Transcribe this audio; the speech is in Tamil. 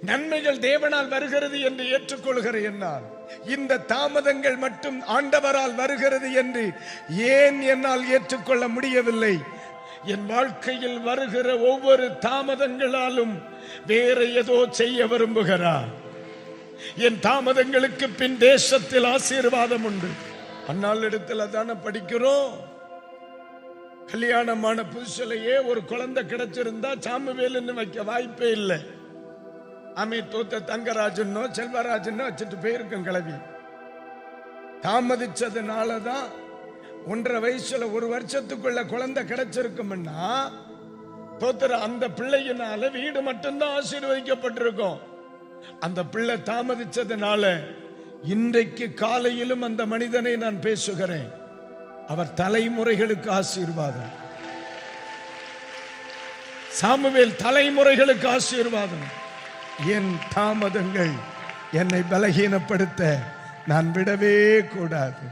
நன்மைகள் தேவனால் வருகிறது என்று ஏற்றுக்கொள்கிற என்னால் இந்த தாமதங்கள் மட்டும் ஆண்டவரால் வருகிறது என்று ஏன் என்னால் ஏற்றுக்கொள்ள முடியவில்லை? என் வாழ்க்கையில் வருகிற ஒவ்வொரு தாமதங்களாலும் வேற ஏதோ செய்ய விரும்புகிறார். என் தாமதங்களுக்கு பின் தேசத்தில் ஆசீர்வாதம் உண்டு. அந்நாள் இடத்துல தானே படிக்கிறோம். கல்யாணமான புதுசிலேயே ஒரு குழந்தை கிடைச்சிருந்தா சாமுவேலுன்னு வைக்க வாய்ப்பே இல்லை. அமி தோத்த தங்கராஜனோ செல்வராஜன்னோ வச்சுட்டு போயிருக்கும் கிளவி. தாமதிச்சதுனால தான் ஒன்றரை வயசுல ஒரு வருஷத்துக்குள்ள குழந்தை கிடைச்சிருக்கும்னா தோத்துற அந்த பிள்ளையினால வீடு மட்டும்தான் ஆசீர்வதிக்கப்பட்டிருக்கும். அந்த பிள்ளை தாமதிச்சதுனால இன்றைக்கு காலையிலும் அந்த மனிதனை நான் பேசுகிறேன். அவர் தலைமுறைகளுக்கு ஆசீர்வாதம். சாமுவேல் தலைமுறைகளுக்கு ஆசீர்வாதம். என் தாமதங்கள் என்னை பலகீனப்படுத்த நான் விடவே கூடாது.